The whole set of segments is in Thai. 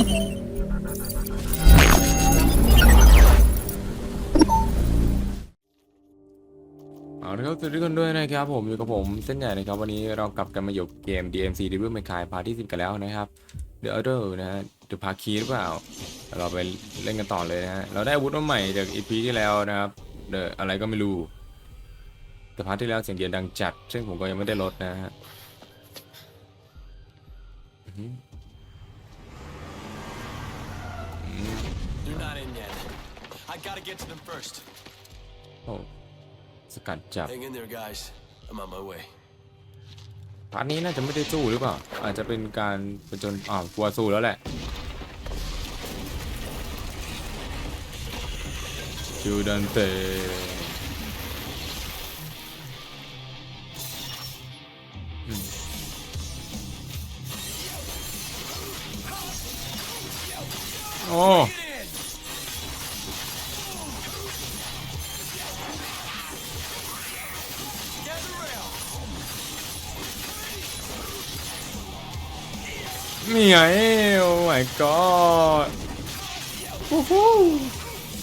เอาละครับสวัสดีทุกคนด้วยนะครับผมอยู่กับผมเส้นใหญ่นะครับวันนี้เรากลับกันมาอยู่เกม DMC Devil May Cry พาร์ทที่10กันแล้วนะครับ The Other นะฮะ The p a r k e y หรือเปล่า เราไปเล่นกันต่อเลยนะฮะเราได้อาวุธมาใหม่จาก EP ที่แล้วนะครับ The อะไรก็ไม่รู้ แต่พาร์ทที่แล้วเสียงเดียนดังจัด ซึ่งผมก็ยังไม่ได้ลดนะฮะอื้อหือ They're not in yet. I gotta get to them first. โอ้สกัดจับ Hang in there, guys. I'm on my way. พาร์ทนี้น่าจะไม่ได้สู้หรือเปล่า อาจจะเป็นการประจนอ่าวกลัวสู้แล้วแหละ จูดันเตอืมโอ้ นี่ไงโอ้ my god วู้ฮู้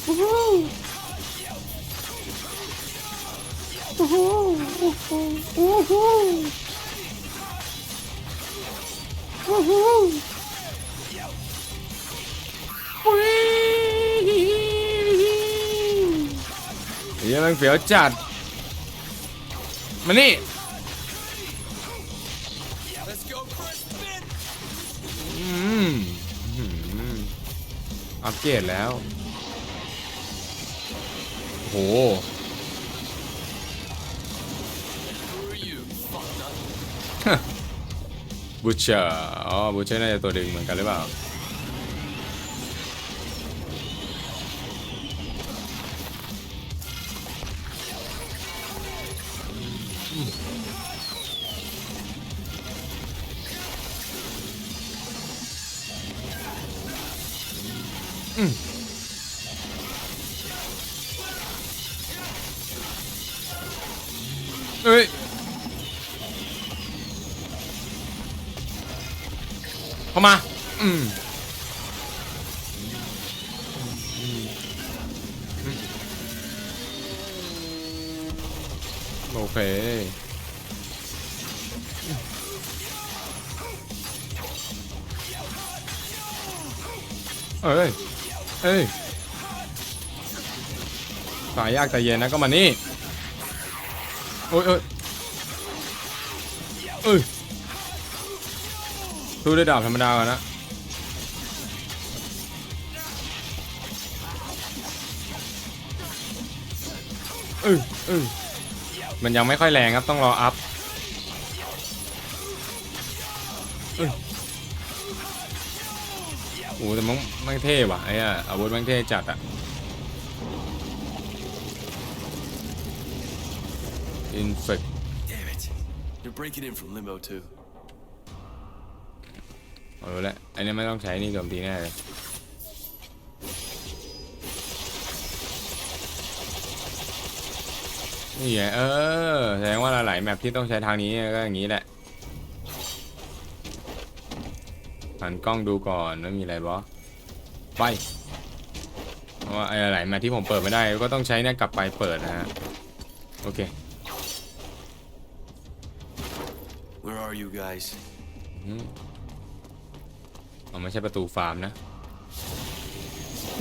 วู้ฮู้วู้ฮู้วู้ฮู้วู้ฮู้วู้ฮู้เฮียมันเฟี้ยวจัดมานี่ อัปเกรดแล้ว โห บูเชอร์อ๋อบูเชอร์น่าจะตัวดึงเหมือนกันหรือเปล่า โอเคเอ้ย เอ้ย สายยากแต่เย็นนะก็มานี่ โอ้ยเอ้ยเอ้ยสู้ด้วยดาบธรรมดาก่อนนะ ออเออมันยังไม่ค่อยแรงครับต้องรออัพเอ้ยโอ้แต่มันไม่งเท่ว่ะไอ้อะอาวุธมันเท่จัดอะอินเฟก Damn it. They're breaking in from limo too. เอาละอันนี้ไม่ต้องใช้นี่โจมตีแน่เลย นี่ไงเออแสดงว่าหลายๆแมปที่ต้องใช้ทางนี้ก็อย่างนี้แหละหันกล้องดูก่อนว่ามีอะไรบอไปเพราะว่าไอ้หลายๆแมปที่ผมเปิดไม่ได้ ก็ต้องใช้เนี่ยกลับไปเปิดนะฮะโอเค Where are you guys? อืมเอาไม่ใช่ประตูฟาร์มนะ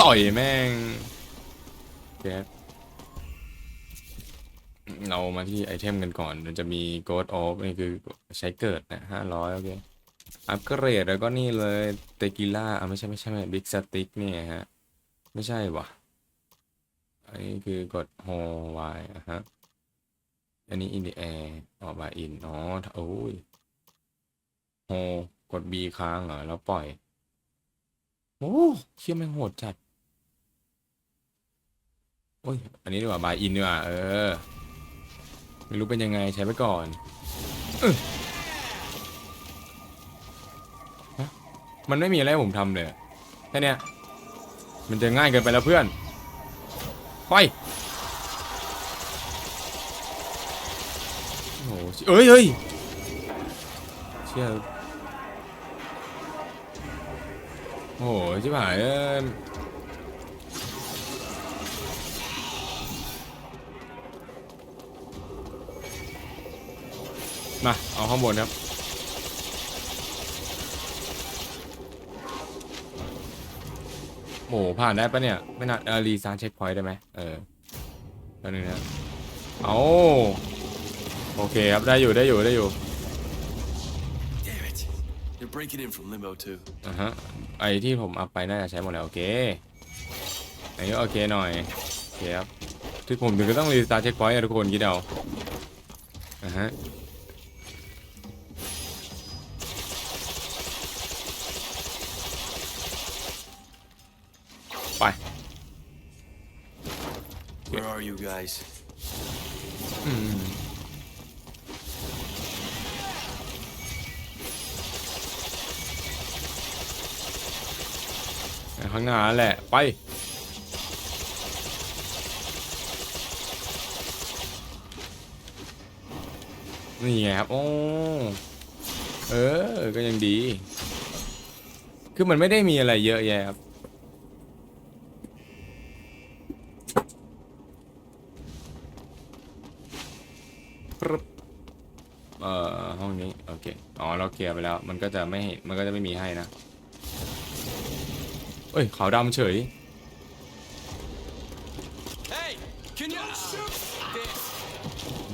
ต่อยแม่งแก เรามาที่ไอเทมกันก่อน มันจะมี Ghost of นี่คือใช้เกิดนะห้าร้อยโอเค อัปเกรดแล้วก็นี่เลยเตกิล่าอะไม่ใช่ไม่ใช่ไม่บิ๊กสติ๊กเนี่ยฮะ ไม่ใช่วะอันนี้คือกดโฮวายอะฮะ อันนี้อินเดียออกมาอินอ๋อโอ้ยโฮกด B ค้างเหรอ แล้วปล่อย โอ้เชี่ยแม่งโหดจัดโอ้ย อันนี้ดีกว่าบายอินดีกว่า เออ ไม่รู้เป็นยังไงใช้ไปก่อนเอ้ยฮะมันไม่มีอะไรให้ผมทำเลยแค่เนี้ยมันจะง่ายเกินไปแล้วเพื่อน ไปโอ้โหเอ้ยเอ้ยเชี่ยโอ้โหชิบหาย มา เอาข้างบนครับ โหผ่านได้ปะเนี่ย ไม่น่าเออรีซานเช็คพอยต์ได้ไหมเออแป๊บนึงนะเอาโอเคครับ ได้อยู่ได้อยู่ได้อยู่ Damn it. They're breaking in from Limo too. อะฮะ ไอที่ผมอัพไปน่าจะใช้หมดแล้ว โอเคอันนี้ก็โอเคหน่อย โอเคครับที่ผมถึงก็ต้องรีสตาร์เช็คพอยต์ทุกคนคิดเอาอะฮะ are you guys? อืม ข้างหน้าแหละ ไป นี่ไงครับ โอ้ เออ ก็ยังดี คือมันไม่ได้มีอะไรเยอะแยะครับปึ๊บเอ่อ ห้องนี้ โอเคอ๋อเราเคลียร์ไปแล้ว มันก็จะไม่ให้มันก็จะไม่มีให้นะเอ้ยขาวดำเฉย Hey! Can you shoot?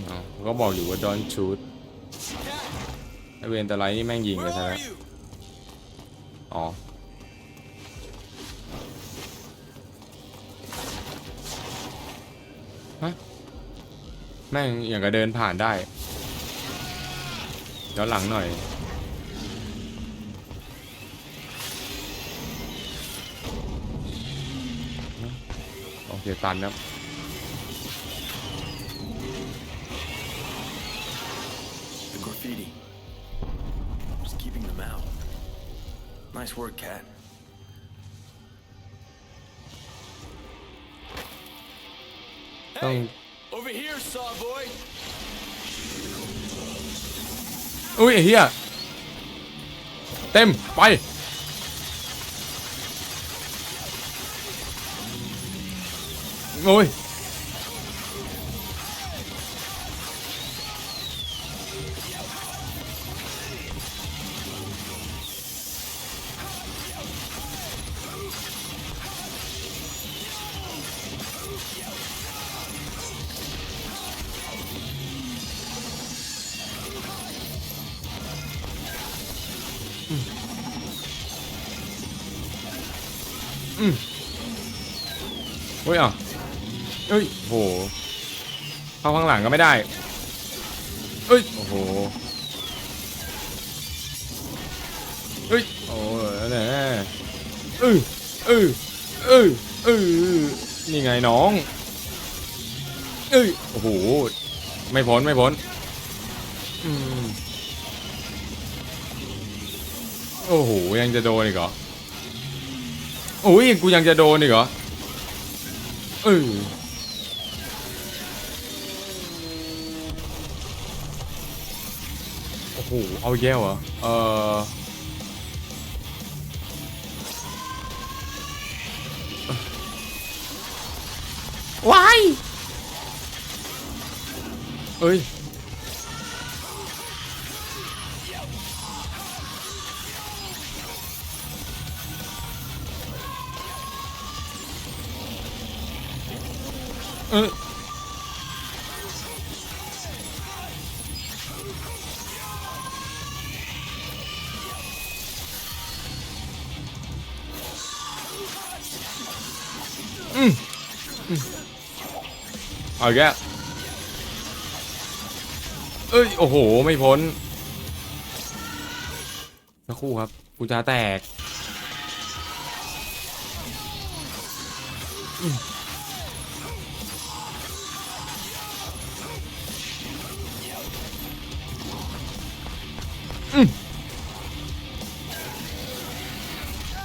อ๋อก็บอกอยู่ว่า don't shoot ไอเวนตะไลนี่แม่งยิงไป Where ซะ are แล้ว you? อ๋อฮะแม่งอย่างกับเดินผ่านได้ ย้อนหลังหน่อย โอเคตันครับ The graffiti. Just keeping them out. Nice work, Cat. Don't- over here, Sawboy. อุ้ยเฮียเต็ม ไป โอ้ย ไม่ได้เอ้ยโอ้โหเอ้ยโอ้ยนั่นแหละเออเออเออเออนี่ไงน้องเอ้ยโอ้โหไม่พ้นไม่พ้นอืมโอ้โหยังจะโดนอีกเหรอโอ้ยกูยังจะโดนอีกเหรอเออ หเอาแย่เหรอ เออว้ายเอ้ย เอออื เอาอีกเอ้ย โอ้โห ไม่พ้นสักครู่ครับ กูจะแตก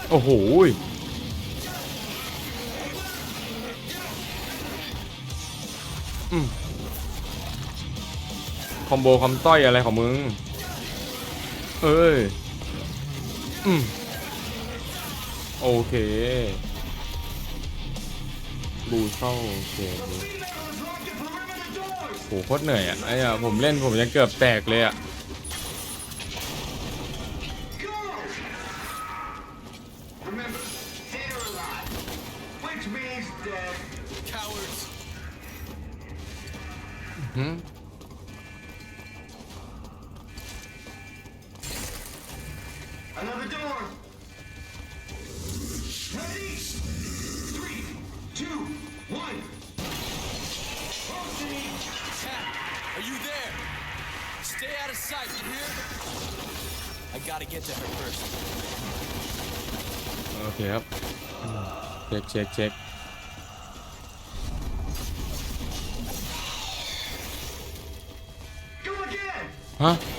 โอ้โห คอมโบคำต้อยอะไรของมึง เอ้ย อืม โอเค บูเข้าโอเคโหโคตรเหนื่อยอะไอ้อะผมเล่นผมยังเกือบแตกเลยอะ Remember, dead Another door. Ready? Three, two, one. Proceed. Cap, are you there? Stay out of sight, you hear? I gotta get to her first. Okay, up. Check, check, check. Huh?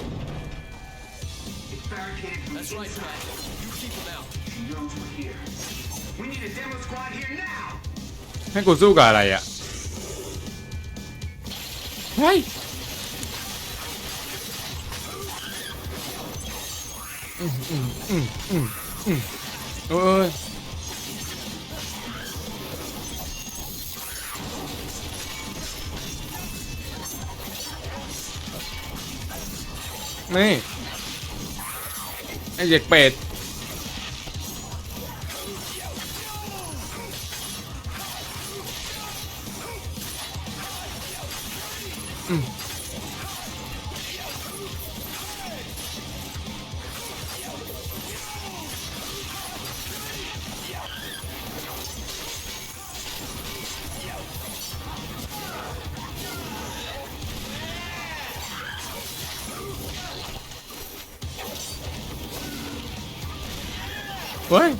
That's the right, inside. Pat. You keep them out. She knows we're here. We need a demo squad here now. ให้กูสู้กับอะไรอ่ะเฮ้ยอืมอืมอืมอืมอืมเอ้ยนี่ ไอ้เด็กเป็ด เฮ้ย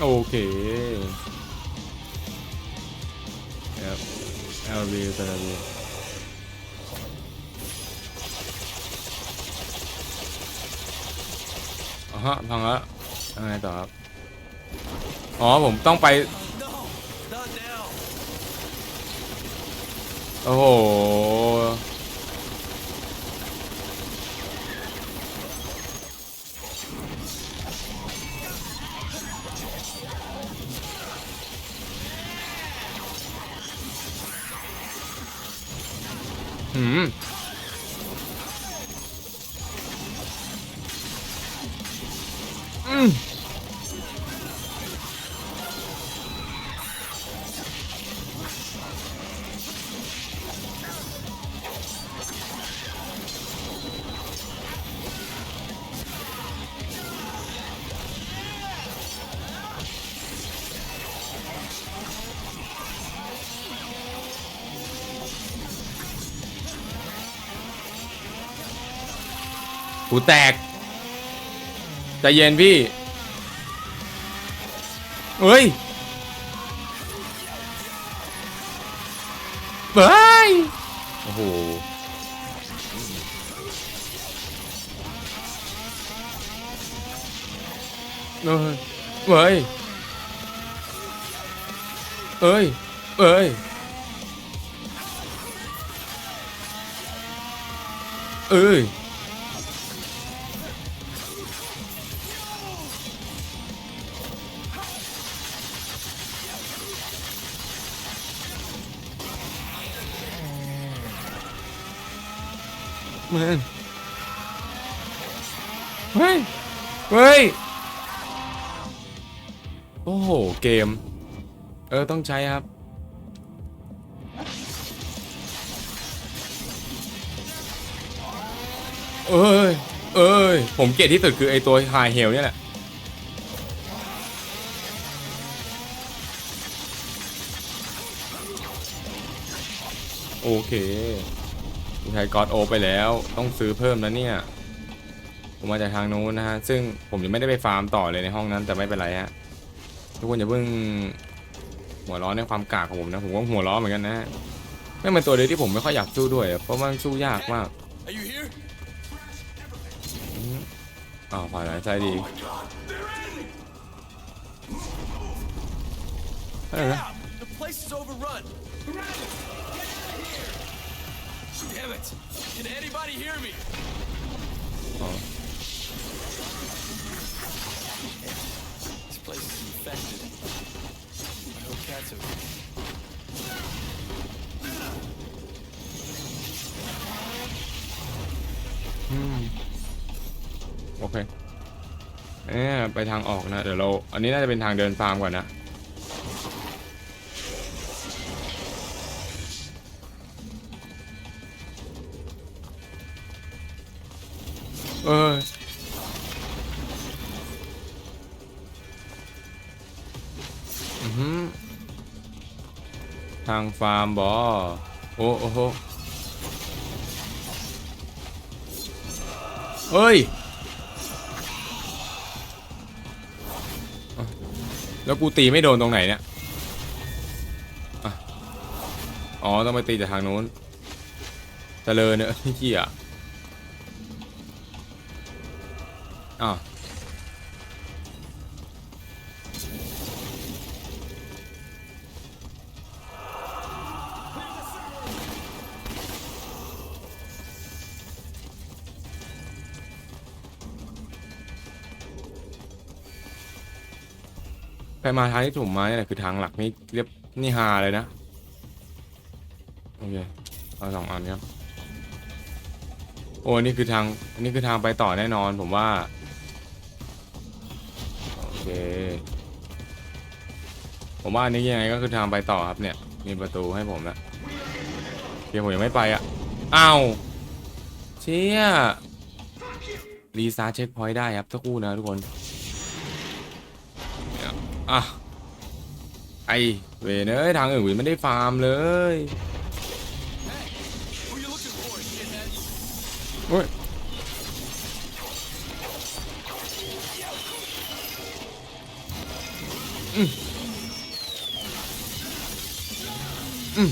โอเคครับ LV ตลาดอ๋อฮะพังแล้วยังไงต่อครับ อ๋อ ผมต้องไป โอ้โห หูแตกใจเย็นพี่ เฮ้ยเฮ้ยโอ้โหเฮ้ยเฮ้ยเฮ้ยเฮ้ยเอ้ย มนเฮ้ย เฮ้ย โอ้โห เกม เออ ต้องใช้ครับ เอ้ย เอ้ย ผมเกลียดที่สุดคือไอตัวไฮเฮลเนี่ยแหละโอเค ใช้ก็อดโอไปแล้วต้องซื้อเพิ่มแล้วเนี่ย ผมมาจากทางนู้นนะฮะ ซึ่งผมยังไม่ได้ไปฟาร์มต่อเลยในห้องนั้นแต่ไม่เป็นไรฮะ ทุกคนอย่าเพิ่งหัวร้อนในความกากของผมนะ ผมก็หัวร้อนเหมือนกันนะฮะไม่งเป็นตัวเดียวที่ผมไม่ค่อยอยากสู้ด้วยอะเพราะมันสู้ยากมาก Are you here? อ้าวฝ่ายไหนใจดีเออ The place is overrun. silence. Can anybody hear me? Oh. This place is infected. I hope cats are. Hmm. โอเคเออไปทางออกนะ เดี๋ยวเรา อันนี้น่าจะเป็นทางเดินฟาร์มก่อนนะ ฟาร์มบอโอ้โอ้โหเฮ้ย แล้วกูตีไม่โดนตรงไหนเนี่ยอ๋อ ต้องไปตีจากทางนู้นเจริญเนี่ยเฮียอ้าว ไปมาทางที่ถูกมาเนี่ยคือทางหลักนี่เรียบนี่ฮาเลยนะ โอเคเอาสองอันครับโอ้นี่คือทางนี่คือทางไปต่อแน่นอนผมว่า โอเค ผมว่าอันนี้ยังไงก็คือทางไปต่อครับเนี่ย มีประตูให้ผมแล้วเดี๋ยวผมยังไม่ไปอะอ้าวเชี่ยรีซาร์เช็คพอยต์ได้ครับสักครู่นะทุกคน อะ ไอเวเอ้ยทางอื่นวิไม่ได้ฟาร์มเลยโอ้ยอืมอืม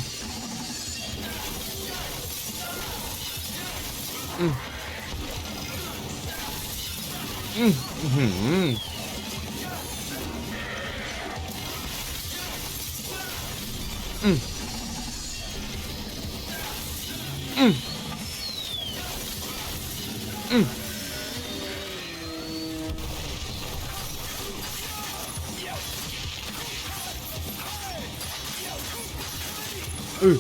อืมอืม อื้อหืออืมอืมอืมอือ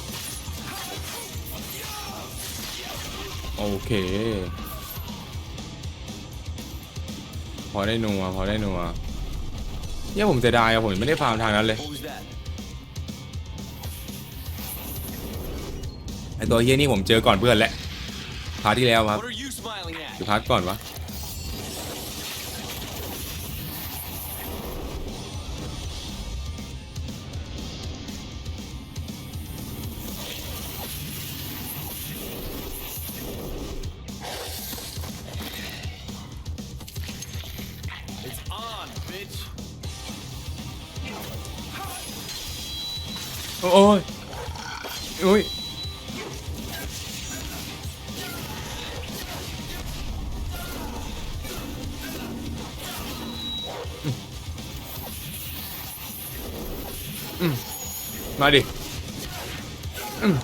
โอเค พอได้นัวพอได้นัวเนี่ยผมเสียดายอะผมยังไม่ได้ฟาร์มทางนั้นเลย ตัวเฮียนี่ผมเจอก่อนเพื่อนแหละพาร์ทที่แล้วครับ What are you smiling at? หรือพาร์ทก่อนวะ It's on, bitch. โอ้ย มาดิอืม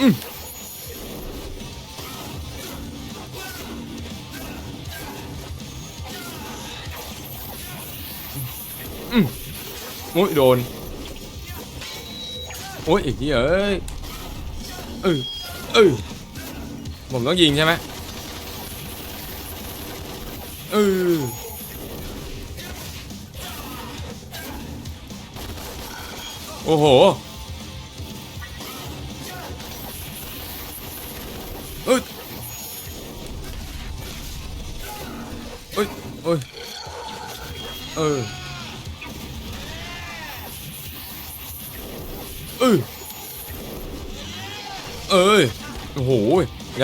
อืมโอ้ยโดน โอ้ยอีกทีเอ้ยเออเออผมต้องยิงใช่ไหมเออโอ้โห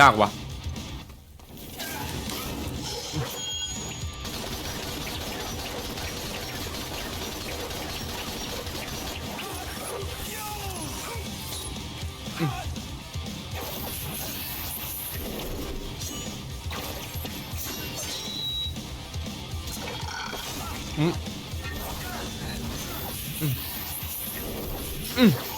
ากว่ะอืมอืมอืม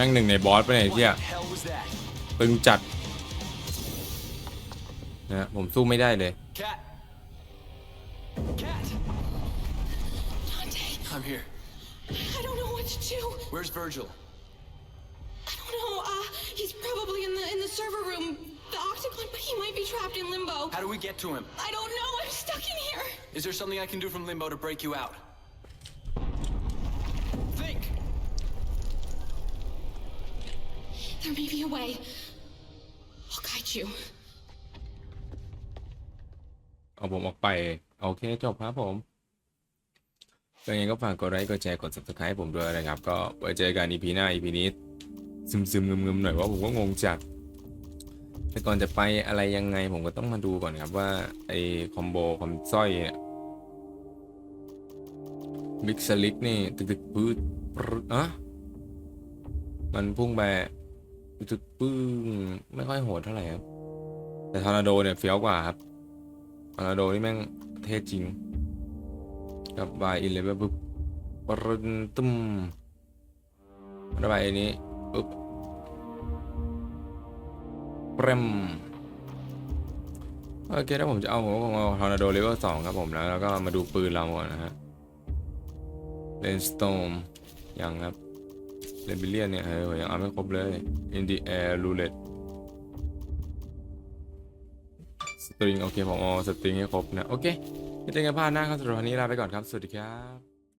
ม่งหนึ่งในบอสไปไหนยไอ้เที่ย What the hell was that? ตึงจัดนะฮะผมสู้ไม่ได้เลย Cat. Cat. Dante, I'm here. I don't know what to do. Where's Virgil? I don't know. Uh, he's probably in the in the server room, the octagon, but he might be trapped in limbo. How do we get to him? I don't know. I'm stuck in here. Is there something I can do from limbo to break you out? There may be a way. I'll guide you. เอาผมออกไป โอเคจบครับผมก็ยังไงก็ฝากกดไลค์กดแชร์กด subscribe ผมด้วยนะครับ ก็ไว้เจอกัน EP หน้า EP นี้ซึมซึมๆงึมๆหน่อยว่าผมก็งงจัดแต่ก่อนจะไปอะไรยังไงผมก็ต้องมาดูก่อนครับว่า ไอ้คอมโบคอมสร้อยเนี่ยบิ๊กสลิกนี่ ตึกตึกๆปื๊ดปรึ๊ดอะมันพุ่งไป ตึกปึ้งไม่ค่อยโหดเท่าไหร่ครับ แต่ทอร์นาโดเนี่ยเฟี้ยวกว่าครับทอร์นาโดนี่แม่งเท่จริง กับบายอินเลยแบบปุ๊บปรึนตุ้มระบายอันนี้ปุ๊บเปรมโอเคถ้าผมจะเอาผมก็คงเอาทอร์นาโดเลเวลสองครับผมแล้วแล้วก็มาดูปืนเราก่อนนะฮะเลนสโตมยังครับ เลบิเลียนเนี่ยเออยังเอาไม่ครบเลยอินดีแอร์ลูเลตสตริงโอเคผมเอาสตริงให้ครบนะ โอเคไม่เจอกันพลาดหน้าครับสำหรับวันนี้ลาไปก่อนครับ สวัสดีครับ